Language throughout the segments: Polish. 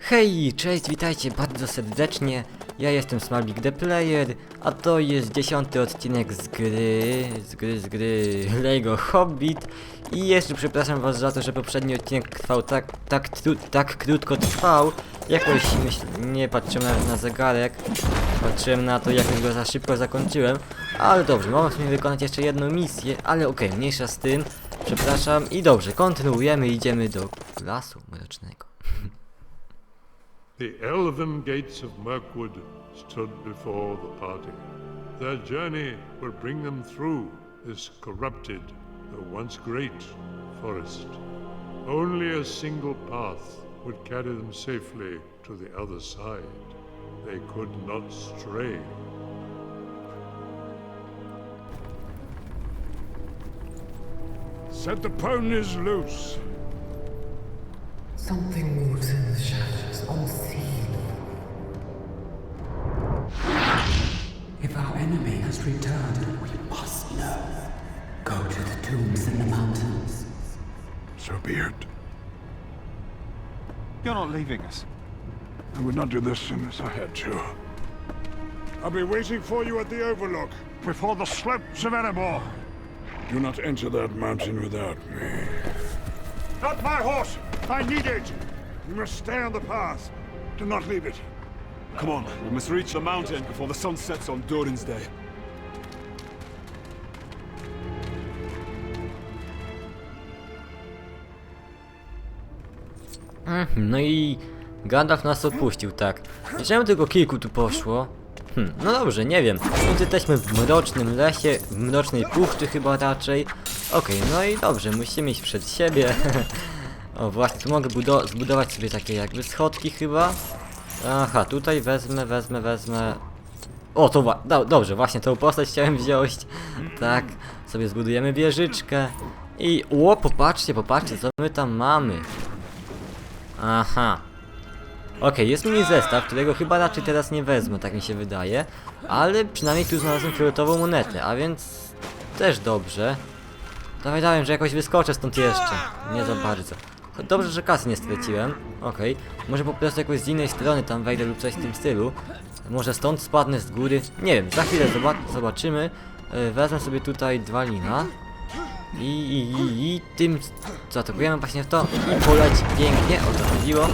Hej, cześć, witajcie bardzo serdecznie. Ja jestem Smarbik the Player, a to jest dziesiąty odcinek z gry, z gry, z gry Lego Hobbit. I jeszcze przepraszam was za to, że poprzedni odcinek trwał tak, tak, tak krótko trwał. Jakoś myśl, nie patrzyłem na, na zegarek, patrzyłem na to, jak go za szybko zakończyłem. Ale dobrze, mam w sumie wykonać jeszcze jedną misję, ale okej, mniejsza z tym. Przepraszam i dobrze, kontynuujemy, idziemy do lasu mrocznego. The elven gates of Mirkwood stood before the party. Their journey would bring them through this corrupted, though once great, forest. Only a single path would carry them safely to the other side. They could not stray. Set the ponies loose. Something moves in the shadows, unseen. If our enemy has returned, we must know. Go to the tombs in the mountains. So be it. You're not leaving us. I would not do this unless I had to. I'll be waiting for you at the Overlook, before the slopes of Erebor. Do not enter that mountain without me. Not my horse! I need it! You must stay on the path. Do not leave it. Come on, we must reach the mountain before the sun sets on Durin's Day. Mhm, No i Gandalf nas opuścił, tak. I Czemu tylko kilku tu poszło? Hm, no dobrze, nie wiem. Więc jesteśmy w mrocznym lesie, w mrocznej puszczy chyba raczej. Okej, no i dobrze, musimy iść przed siebie. o właśnie, tu mogę budo- zbudować sobie takie jakby schodki chyba. Aha, tutaj wezmę, wezmę, wezmę. O, to wa- do- dobrze, właśnie tą postać chciałem wziąć. Tak, sobie zbudujemy wieżyczkę. I, o, popatrzcie, popatrzcie, co my tam mamy. Aha. Okej, jest mini zestaw, którego chyba raczej teraz nie wezmę, tak mi się wydaje. Ale przynajmniej tu znalazłem fioletową monetę, a więc też dobrze. Pamiętałem, że jakoś wyskoczę stąd jeszcze. Nie za bardzo. Dobrze, że kasy nie straciłem. Okej. Może po prostu jakoś z innej strony tam wejdę lub coś w tym stylu. Może stąd spadnę z góry. Nie wiem, za chwilę zobac zobaczymy. E, Wezmę sobie tutaj dwa lina. I, i, i, i tym zaatakujemy właśnie w to i poleci pięknie, o to chodziło.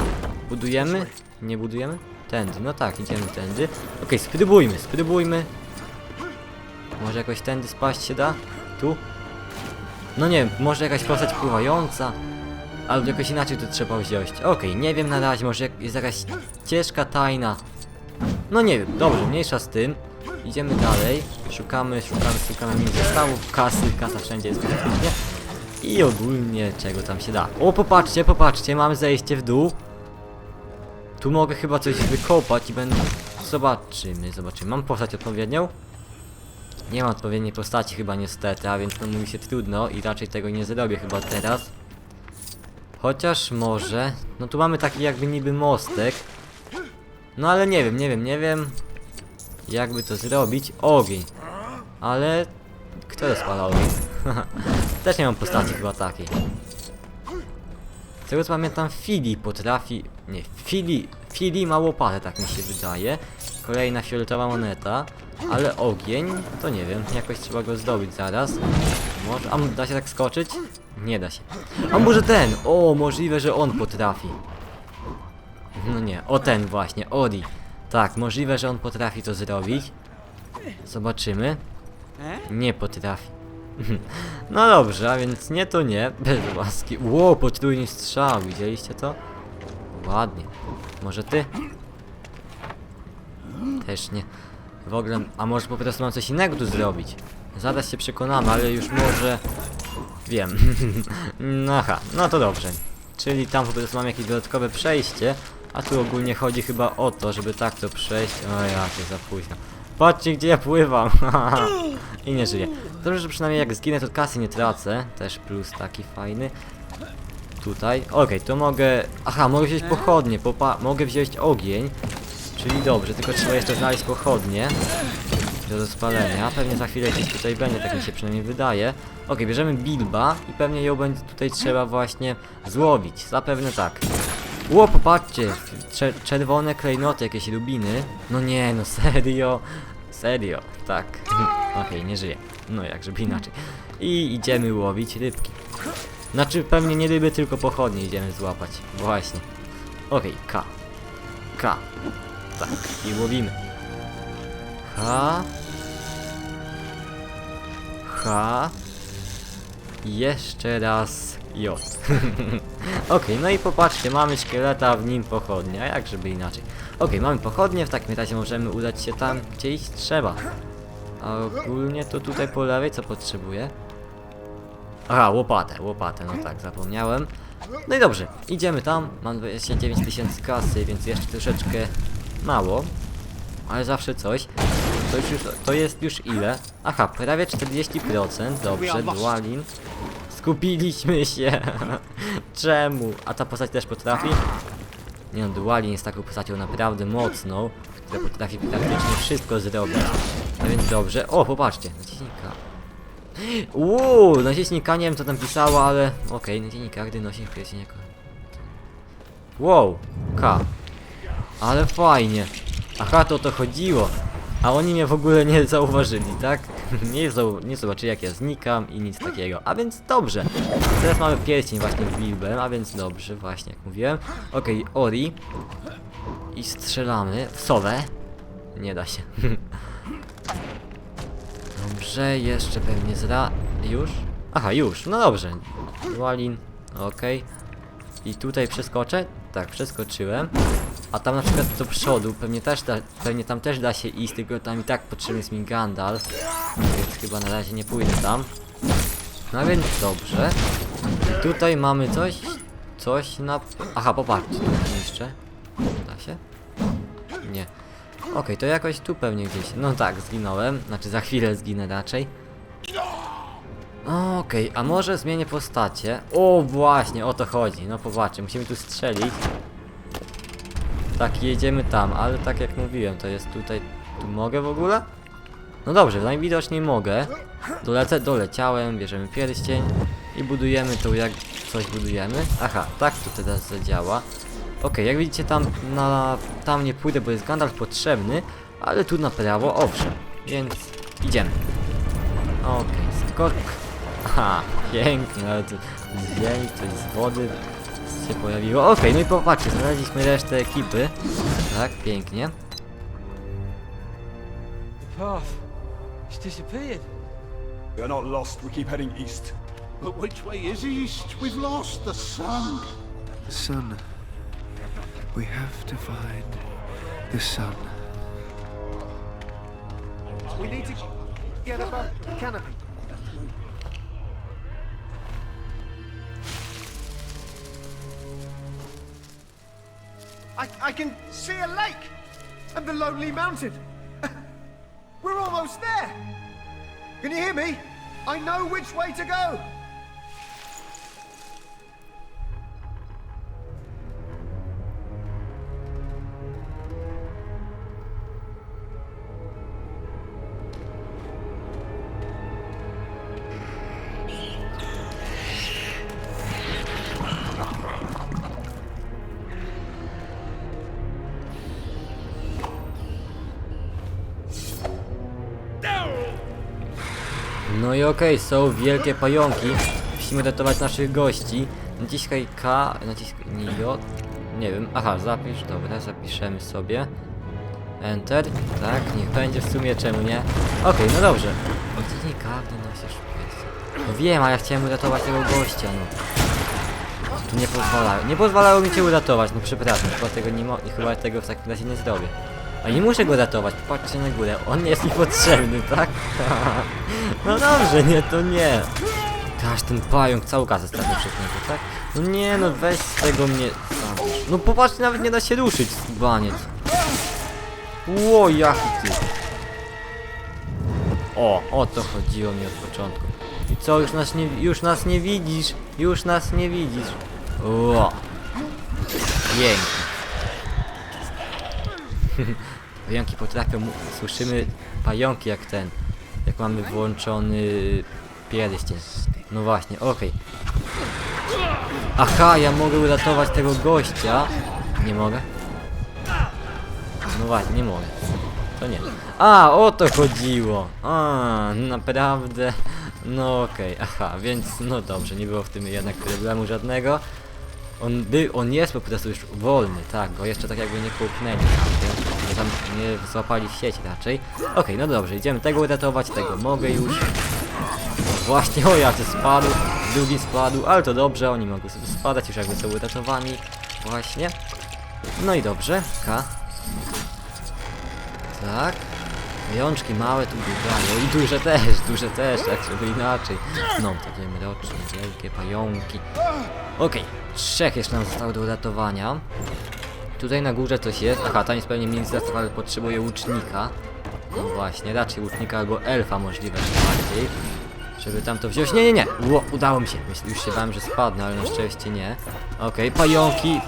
Budujemy? Nie budujemy? Tędy, no tak, idziemy tędy. Okej, spróbujmy, spróbujmy. Może jakoś tędy spaść się da? Tu? No nie wiem, może jakaś postać pływająca? Albo jakoś inaczej to trzeba wziąć. Okej, nie wiem na razie, może jest jakaś ścieżka tajna. No nie wiem, dobrze, mniejsza z tym. Idziemy dalej, szukamy, szukamy, szukamy mini zestawów, kasy, kasa wszędzie jest praktycznie. I ogólnie czego tam się da. O, popatrzcie, popatrzcie, mamy zejście w dół. Tu mogę chyba coś wykopać i będę... Zobaczymy, zobaczymy. Mam postać odpowiednią? Nie mam odpowiedniej postaci chyba niestety, a więc no mówi się trudno i raczej tego nie zrobię chyba teraz. Chociaż może... No tu mamy taki jakby niby mostek. No ale nie wiem, nie wiem, nie wiem. Jakby to zrobić? Ogień. Ale... Kto rozpala ogień? Też nie mam postaci chyba takiej. Z tego co pamiętam, Fili potrafi... Nie, Fili... Fili ma łopatę, tak mi się wydaje. Kolejna fioletowa moneta. Ale ogień, to nie wiem, jakoś trzeba go zdobyć zaraz. Może... A da się tak skoczyć? Nie da się. A może ten? O, możliwe, że on potrafi. No nie, o ten właśnie, Odi. Tak, możliwe, że on potrafi to zrobić. Zobaczymy. Nie potrafi. No dobrze, a więc nie to nie, bez łaski. Ło, potrójny strzał, widzieliście to? Ładnie. Może ty? Też nie. W ogóle, a może po prostu mam coś innego tu zrobić? Zaraz się przekonamy, ale już może... Wiem. aha, no to dobrze. Czyli tam po prostu mam jakieś dodatkowe przejście, a tu ogólnie chodzi chyba o to, żeby tak to przejść. O jakie za późno. Patrzcie gdzie ja pływam. I nie żyję. Dobrze, że przynajmniej jak zginę to kasy nie tracę. Też plus taki fajny. Tutaj. Okej, to mogę... Aha, mogę wziąć pochodnie, popa... mogę wziąć ogień. Czyli dobrze, tylko trzeba jeszcze znaleźć pochodnie do rozpalenia. Pewnie za chwilę gdzieś tutaj będzie, tak mi się przynajmniej wydaje. Okej, bierzemy Bilba i pewnie ją będzie tutaj trzeba właśnie złowić. Zapewne tak. Ło, popatrzcie, cze czerwone klejnoty, jakieś rubiny. No nie, no serio, serio, tak. Okej, nie żyje. No jak, żeby inaczej. I idziemy łowić rybki. Znaczy pewnie nie ryby, tylko pochodnie idziemy złapać. Właśnie. Okej, K. K. Tak, i łowimy. H. H. Jeszcze raz J. Okej, no i popatrzcie, mamy szkieleta, w nim pochodnia, jak żeby inaczej. Okej, mamy pochodnie, w takim razie możemy udać się tam, gdzie iść trzeba. A ogólnie to tutaj po lewej co potrzebuję? Aha, łopatę, łopatę, no tak, zapomniałem. No i dobrze, idziemy tam, mam 29 tysięcy kasy, więc jeszcze troszeczkę mało. Ale zawsze coś. To, już, to jest już ile? Aha, prawie 40%, dobrze, Dualin. Skupiliśmy się. Czemu? A ta postać też potrafi? Nie no, Dualin jest taką postacią naprawdę mocną, która potrafi praktycznie wszystko zrobić. A więc dobrze. O, popatrzcie, naciśnika. Uuu, naciśnika, nie wiem co tam pisała, ale... Okej, naciśnika, gdy nosi pierścień jako... Wow, K. Ale fajnie. Aha, to o to chodziło. A oni mnie w ogóle nie zauważyli, tak? nie, nie zobaczyli jak ja znikam i nic takiego. A więc dobrze. Teraz mamy pierścień właśnie z Bilbem, a więc dobrze, właśnie jak mówiłem. Okej, Ori. I strzelamy w sowę. Nie da się. Dobrze, jeszcze pewnie zra... Już? Aha, już, no dobrze. Walin, okej. I tutaj przeskoczę? Tak, przeskoczyłem. A tam na przykład do przodu, pewnie też da, pewnie tam też da się iść, tylko tam i tak potrzebny jest mi Gandalf. Więc chyba na razie nie pójdę tam. No więc dobrze. Tutaj mamy coś, coś na... Aha, popatrzcie, jeszcze. Da się? Nie. Okej, to jakoś tu pewnie gdzieś. No tak, zginąłem. Znaczy za chwilę zginę raczej. Okej, a może zmienię postacie? O, właśnie, o to chodzi. No popatrzcie, musimy tu strzelić. Tak, jedziemy tam, ale tak jak mówiłem, to jest tutaj... Tu mogę w ogóle? No dobrze, najwidoczniej mogę. Dolecę, doleciałem, bierzemy pierścień i budujemy to jak coś budujemy. Aha, tak to teraz zadziała. Okej, jak widzicie tam na... tam nie pójdę, bo jest Gandalf potrzebny, ale tu na prawo, owszem. Więc idziemy. Okej, skok. Aha, pięknie, ale tu z ziemi, coś z wody się pojawiło. Okej, no i popatrzcie, znaleźliśmy resztę ekipy. Tak, pięknie. We're not lost. We keep heading east. But which way is east? We've lost the sun. The sun. We have to find the sun. We need to get above the canopy. I, I can see a lake and the lonely mountain. We're almost there. Can you hear me? I know which way to go. Okej, są wielkie pająki. Musimy ratować naszych gości. Naciskaj K, naciskaj nie J. Nie wiem, aha, zapisz, dobra, zapiszemy sobie. Enter, tak, niech będzie w sumie, czemu nie? Okej, no dobrze. Naciśnij K, gdy nosisz. No wiem, a ja chciałem uratować tego gościa, no. Tu nie pozwalają, nie pozwalało mi cię uratować, no przepraszam, chyba tego nie mo- chyba tego w takim razie nie zrobię. A nie muszę go ratować, patrzcie na górę, on jest mi potrzebny, tak? no dobrze, nie, to nie. Aż ten pająk całą kasę stracił przez niego, tak? No nie, no weź z tego mnie... No popatrzcie, nawet nie da się ruszyć, baniec. Ło, jaki ty. O, o to chodziło mi od początku. I co, już nas nie, już nas nie widzisz? Już nas nie widzisz. Ło. Pięknie. Pająki potrafią, słyszymy pająki jak ten, jak mamy włączony pierścień. No właśnie, okej. Aha, ja mogę uratować tego gościa. Nie mogę? No właśnie, nie mogę. To nie. A, o to chodziło. A, naprawdę. No okej, aha, więc no dobrze, nie było w tym jednak problemu żadnego. On by, on jest po prostu już wolny, tak, bo jeszcze tak jakby nie nie, tam, nie złapali w sieci raczej. Okej, no dobrze, idziemy tego uratować, tego mogę już. Właśnie, o jacy spadł, drugi spadł, ale to dobrze, oni mogą sobie spadać już jakby są uratowani. Właśnie. No i dobrze, K. Tak. Jączki małe tu biegają i duże też, duże też, jak żeby inaczej. No, takie mroczne, wielkie pająki. Okej, trzech jeszcze nam zostało do uratowania. Tutaj na górze coś jest. Aha, tam jest pewnie ministerstwo, ale potrzebuje łucznika. No właśnie, raczej łucznika albo elfa możliwe bardziej. Żeby tam to wziąć. Nie, nie, nie! Ło, udało mi się. Myślę, już się bałem, że spadnę, ale na szczęście nie. Okej, pająki.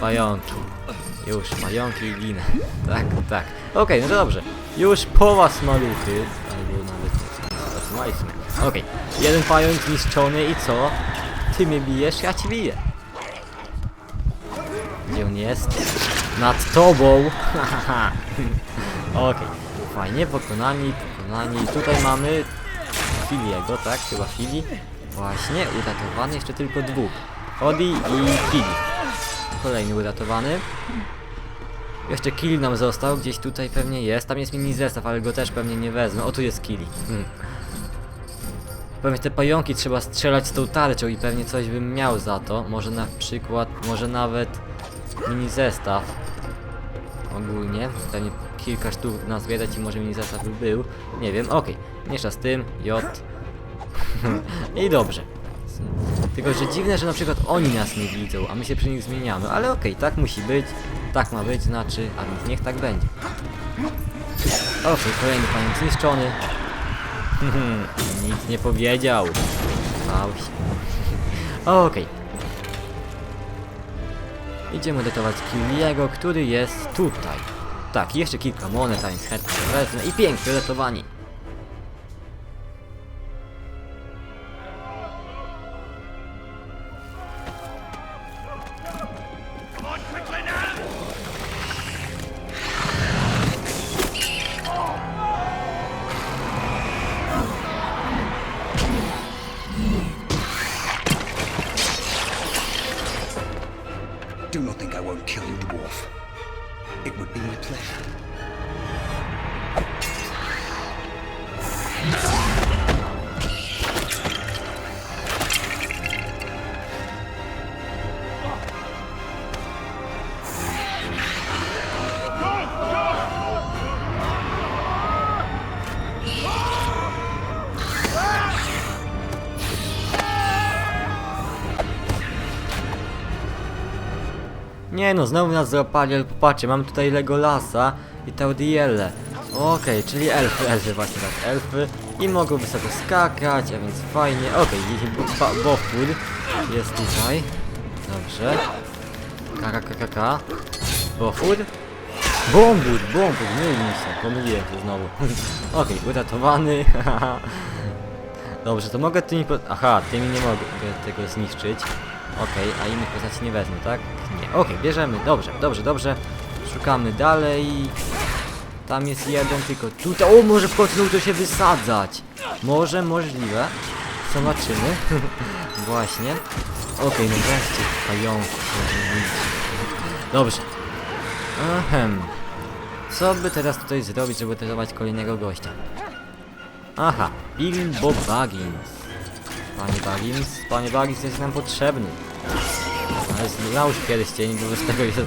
Pająki. Już, pająki ginę. Tak, tak. Okej, no to dobrze. Już po was maluchy. Albo nawet zatrzymaliśmy. Okej, jeden pająk zniszczony i co? Ty mnie bijesz, ja ci biję. Gdzie on jest? Nad tobą! Okej, fajnie, pokonani, pokonani. Tutaj mamy Filiego, tak? Chyba Fili. Właśnie, uratowany jeszcze tylko dwóch. Odi i Fili. Kolejny uratowany. Jeszcze kill nam został, gdzieś tutaj pewnie jest. Tam jest mini zestaw, ale go też pewnie nie wezmę. O, tu jest killi. Hmm. Pewnie te pająki trzeba strzelać z tą tarczą i pewnie coś bym miał za to. Może na przykład, może nawet mini zestaw. Ogólnie. Pewnie kilka sztuk na zwiadać i może mini zestaw by był. Nie wiem, okej. Mniejsza z tym. J. I dobrze. Tylko, że dziwne, że na przykład oni nas nie widzą, a my się przy nich zmieniamy. Ale okej, tak musi być. Tak ma być, znaczy, a więc niech tak będzie. Okej, kolejny pająk zniszczony. Nic nie powiedział. Bał się. Okej. Idziemy ratować Kiliego, który jest tutaj. Tak, jeszcze kilka monet, a więc chętnie wezmę i pięknie ratowani. No, znowu nas złapali, ale popatrzcie, mam tutaj Legolasa i Taudielle. Okej, czyli elfy, elfy właśnie tak, elfy i mogą wysoko skakać, a więc fajnie. Okej, okay, Bofur jest tutaj. Dobrze. KKKK. Bofur. Bombur, bombur, myli się, pomyliłem się znowu. Okej, uratowany. Dobrze, to mogę tymi. Aha, tymi nie mogę tego zniszczyć. Okej, a innych postaci nie wezmę, tak? Nie. Okej, bierzemy. Dobrze, dobrze, dobrze. Szukamy dalej. Tam jest jeden, tylko tutaj. O, może w końcu to się wysadzać. Może, możliwe. Zobaczymy. Właśnie. Okej, no wreszcie pająków. mieć. Dobrze. Ahem. Co by teraz tutaj zrobić, żeby testować kolejnego gościa? Aha, Bilbo Baggins. Panie Baggins, panie Baggins jest nam potrzebny. Ale nałóż pierścień, bo bez tego jest...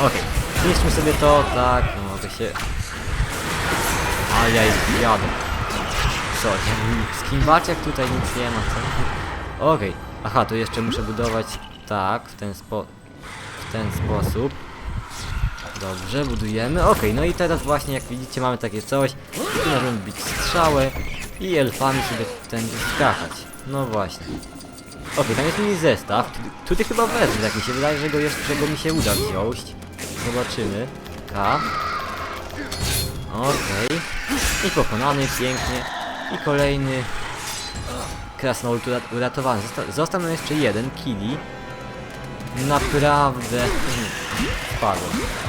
Okej, zniszczmy sobie to, tak, no mogę się... A ja jadę. Co, z kimbaciak tutaj nic nie ma, co? Okej, aha, to jeszcze muszę budować tak, w ten spo... w ten sposób. Dobrze, budujemy. Okej, no i teraz właśnie jak widzicie mamy takie coś. Tu możemy bić strzałę i elfami sobie tędy skakać. No właśnie. Okej, tam jest mini zestaw. Tu- Tutaj chyba wezmę, tak mi się wydaje, że go jeszcze go mi się uda wziąć. Zobaczymy. K. Okej. I pokonany pięknie. I kolejny. krasnolud urat- uratowany. Zosta został nam jeszcze jeden, Kili. Naprawdę... hmm, Spadł.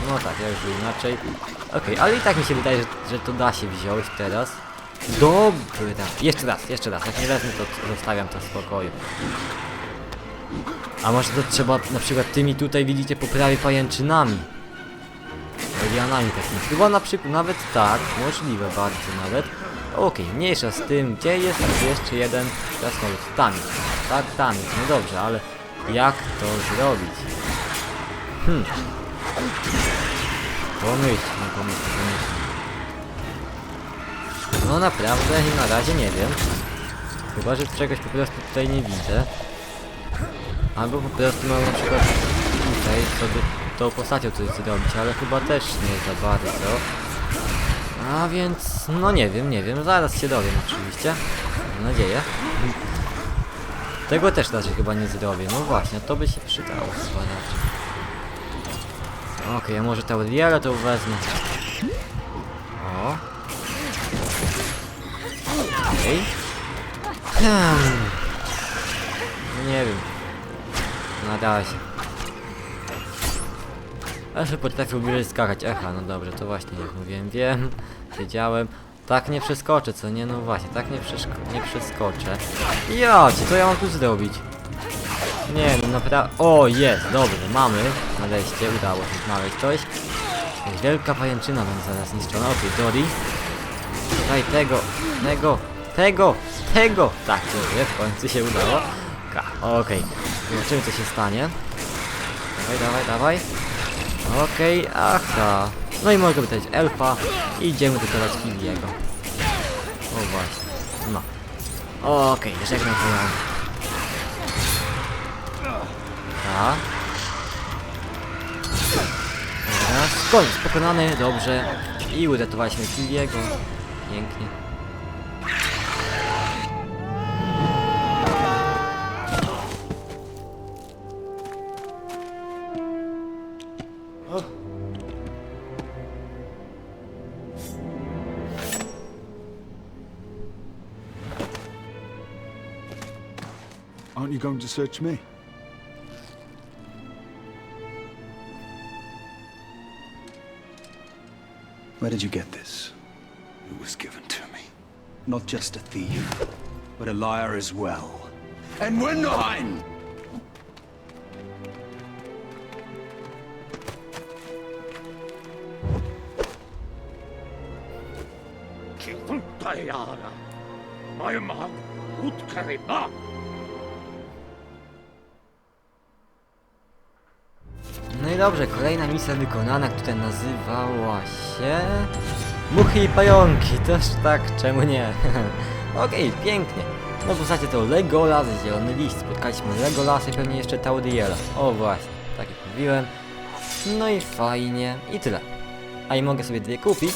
No tak, ja już inaczej. Okej, ale i tak mi się wydaje, że, że to da się wziąć teraz. Dobra. Jeszcze raz, jeszcze raz. Jak nie wezmę, to zostawiam to w spokoju. A może to trzeba na przykład tymi tutaj widzicie po prawej pajęczynami. Lianami takimi. Chyba na przykład nawet tak, możliwe bardzo nawet. Okej, mniejsza z tym, gdzie jest jeszcze jeden krasnolud? Tam jest. Tak, tam jest. No dobrze, ale jak to zrobić? Hmm. Pomyśl, no pomyśl, pomyśl. No naprawdę na razie nie wiem. Chyba, że czegoś po prostu tutaj nie widzę. Albo po prostu mam na przykład tutaj sobie tą postacią coś zrobić, ale chyba też nie za bardzo. A więc, no nie wiem, nie wiem, zaraz się dowiem oczywiście. Mam nadzieję. Tego też raczej chyba nie zrobię, no właśnie, to by się przydało chyba raczej. Okej, a może Tauriela to wezmę. Okej. Hmm. No nie wiem. Na razie. A że potrafił bliżej skakać. Aha, no dobrze, to właśnie jak mówiłem, wiem, wiedziałem. Tak nie przeskoczę, co nie? No właśnie, tak nie, nie przeskoczę. Ja, co ja mam tu zrobić? Nie, no naprawdę... O, jest, dobrze, mamy. Nareszcie, udało się znaleźć coś. Wielka pajęczyna będzie zaraz niszczona. Okej, Dory. Daj tego, tego, tego, tego! Tak, dobrze, w końcu się udało. Okej, zobaczymy co się stanie. Dawaj, dawaj, dawaj. Okej, aha. No i mogę pytać elfa i idziemy dokować Kiliego. O właśnie. No. Okej, żegnam twoją. A. Dobra, skąd pokonany, dobrze. I uratowaliśmy Kiliego. Pięknie. Aren't you to search me? Where did you get this? It was given to me. Not just a thief, but a liar as well. And we're nine! No dobrze, kolejna misja wykonana, która nazywała się... Muchy i pająki, też tak, czemu nie? Okej, pięknie. No w zasadzie to Legolas, zielony list, spotkaliśmy Legolasa i pewnie jeszcze Tauriela. O właśnie, tak jak mówiłem. No i fajnie, i tyle. A i mogę sobie dwie kupić.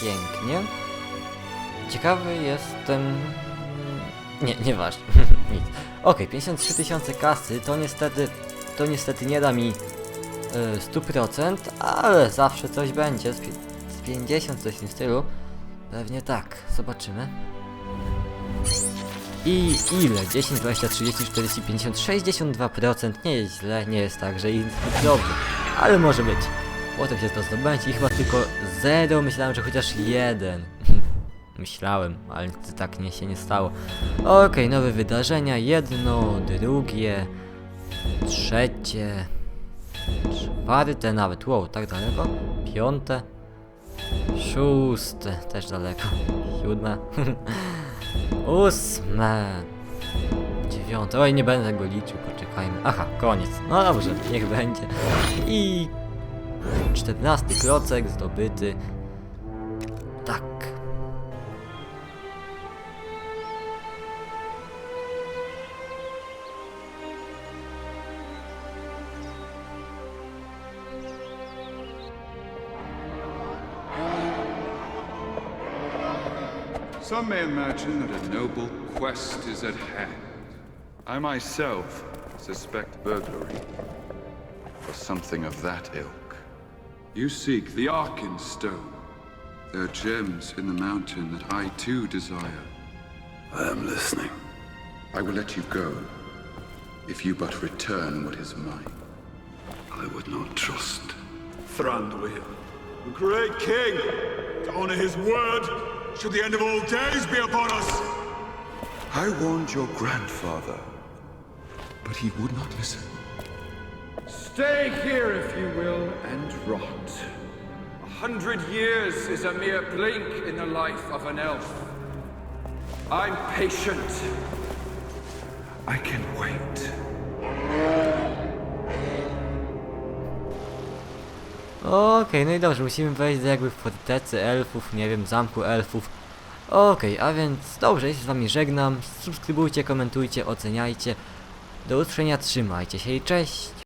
Pięknie. Ciekawy jestem... Nie, nieważne. Nic. Okej, 53 tysiące kasy, to niestety... To niestety nie da mi 100%, ale zawsze coś będzie. Z, pi- z 50 coś w tym stylu. Pewnie tak, zobaczymy. I ile? 10, 20, 30, 40, 50, 62%. Nie jest źle, nie jest tak, że jest dobrze. Ale może być. Potem się to zdobędzie i chyba tylko 0. Myślałem, że chociaż jeden. Myślałem, ale tak nie się nie stało. Okej, nowe wydarzenia. Jedno, drugie, trzecie, czwarte nawet. Wow, tak daleko. Piąte, szóste, też daleko. Siódme, ósme, dziewiąte. Oj, nie będę go liczył, poczekajmy. Aha, koniec. No dobrze, niech będzie. I czternasty klocek zdobyty. Some may imagine that a noble quest is at hand. I myself suspect burglary, or something of that ilk. You seek the Arkenstone. There are gems in the mountain that I too desire. I am listening. I will let you go if you but return what is mine. I would not trust. Thranduil, the great king, to honor his word, should the end of all days be upon us. I warned your grandfather, but he would not listen. Stay here, if you will, and rot. A hundred years is a mere blink in the life of an elf. I'm patient. I can wait. Okej, no i dobrze, musimy wejść do jakby w fortecy elfów, nie wiem, zamku elfów. Okej, a więc dobrze, ja się z wami żegnam. Subskrybujcie, komentujcie, oceniajcie. Do usłyszenia, trzymajcie się i cześć!